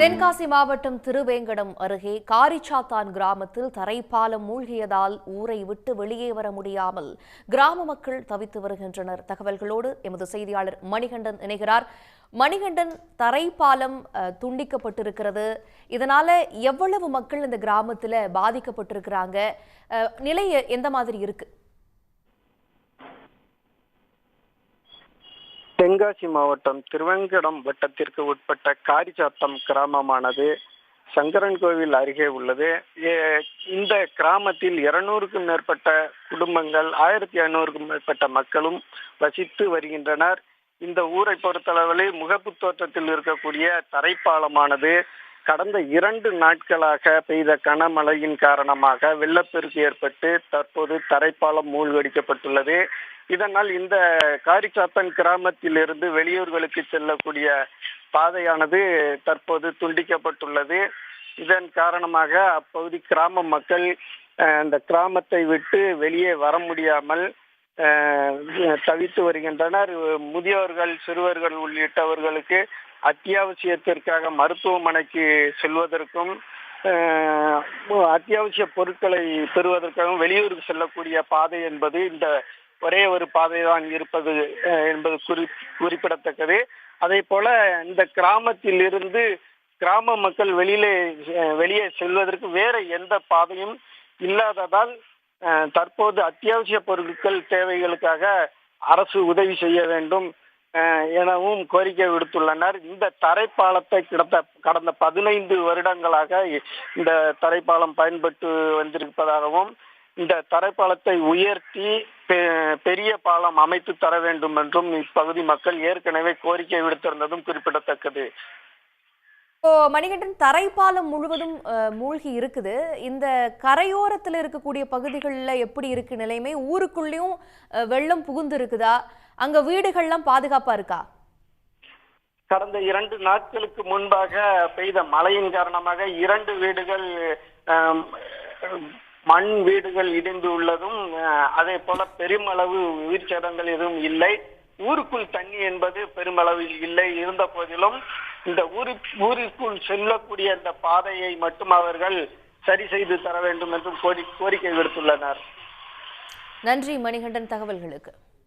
தென்காசி மாவட்டம் திருவேங்கடம் அருகே காரிச்சாத்தான் கிராமத்தில் தரைப்பாலம் மூழ்கியதால் ஊரை விட்டு வெளியே வர முடியாமல் கிராம மக்கள் தவித்து வருகின்றனர். தகவல்களோடு எமது செய்தியாளர் மணிகண்டன் இணைகிறார். மணிகண்டன் தரைப்பாலம் துண்டிக்கப்பட்டிருக்கிறது. இதனால எவ்வளவு மக்கள் இந்த கிராமத்தில் பாதிக்கப்பட்டிருக்கிறாங்க? நிலை எந்த மாதிரி இருக்குது தென்காசி மாவட்டம் திருவங்கடம் வட்டத்திற்கு உட்பட்ட காரிச்சாத்தம் கிராமமானது சங்கரன் கோவில் அருகே உள்ளது. இந்த கிராமத்தில் இருநூறுக்கும் மேற்பட்ட குடும்பங்கள் ஆயிரத்தி ஐநூறுக்கும் மேற்பட்ட மக்களும் வசித்து வருகின்றனர். இந்த ஊரை பொறுத்தளவில் முகப்பு தோற்றத்தில் இருக்கக்கூடிய தரைப்பாலமானது கடந்த இரண்டு நாட்களாக பெய்த கனமழையின் காரணமாக வெள்ளப்பெருக்கு ஏற்பட்டு தற்போது தரைப்பாலம் மூழ்கடிக்கப்பட்டுள்ளது. இதனால் இந்த காரிச்சாத்தன் கிராமத்திலிருந்து வெளியூர்களுக்கு செல்லக்கூடிய பாதையானது தற்போது துண்டிக்கப்பட்டுள்ளது. இதன் காரணமாக அப்பகுதி கிராம மக்கள் அந்த இந்த கிராமத்தை விட்டு வெளியே வர முடியாமல் தவித்து வருகின்றனர். முதியோர்கள் சிறுவர்கள் உள்ளிட்டவர்களுக்கு அத்தியாவசியத்திற்காக மருத்துவமனைக்கு செல்வதற்கும் அத்தியாவசிய பொருட்களை பெறுவதற்காகவும் வெளியூருக்கு செல்லக்கூடிய பாதை என்பது இந்த ஒரே ஒரு பாதை தான் இருப்பது என்பது குறி குறிப்பிடத்தக்கது. அதே போல இந்த கிராமத்தில் இருந்து கிராம மக்கள் வெளியிலே வெளியே செல்வதற்கு வேற எந்த பாதையும் இல்லாததால் தற்போது அத்தியாவசிய பொருட்கள் தேவைகளுக்காக அரசு உதவி செய்ய வேண்டும். எனவும் கோரிக்கை விடுத்துள்ளனர். இந்த தரைப்பாலத்தை கிடந்த கடந்த பதினைந்து வருடங்களாக இந்த தரைப்பாலம் பயன்பட்டு வந்திருப்பதாகவும் இந்த தரைப்பாலத்தை உயர்த்தி பெ- பெரிய பாலம் அமைத்து தர வேண்டும் என்றும் இப்பகுதி மக்கள் ஏற்கனவே கோரிக்கை விடுத்திருந்ததும் குறிப்பிடத்தக்கது. இப்போ மணிகண்டன் தரைப்பாலம் முழுவதும் மூழ்கி இருக்குது. இந்த கரையோரத்தில் இருக்கக்கூடிய பகுதிகளில் எப்படி இருக்கு நிலைமை? ஊருக்குள்ளேயும் வெள்ளம் புகுந்து இருக்குதா அங்க வீடுகள்லாம் பாதுகாப்பா இருக்கா? கடந்த இரண்டு நாட்களுக்கு முன்பாக பெய்த மழையின் காரணமாக இரண்டு வீடுகள் மண் வீடுகள் இடிந்து உள்ளதும் அதே போல பெருமளவு உயிர் சேதங்கள் எதுவும் இல்லை. ஊருக்குள் தண்ணி என்பது பெருமளவில் இல்லை. இருந்த போதிலும் இந்த ஊரு ஊருக்குள் செல்லக்கூடிய இந்த பாதையை மட்டும் அவர்கள் சரி செய்து தர வேண்டும் என்றும் கோரி கோரிக்கை விடுத்துள்ளனர். நன்றி மணிகண்டன் தகவல்களுக்கு.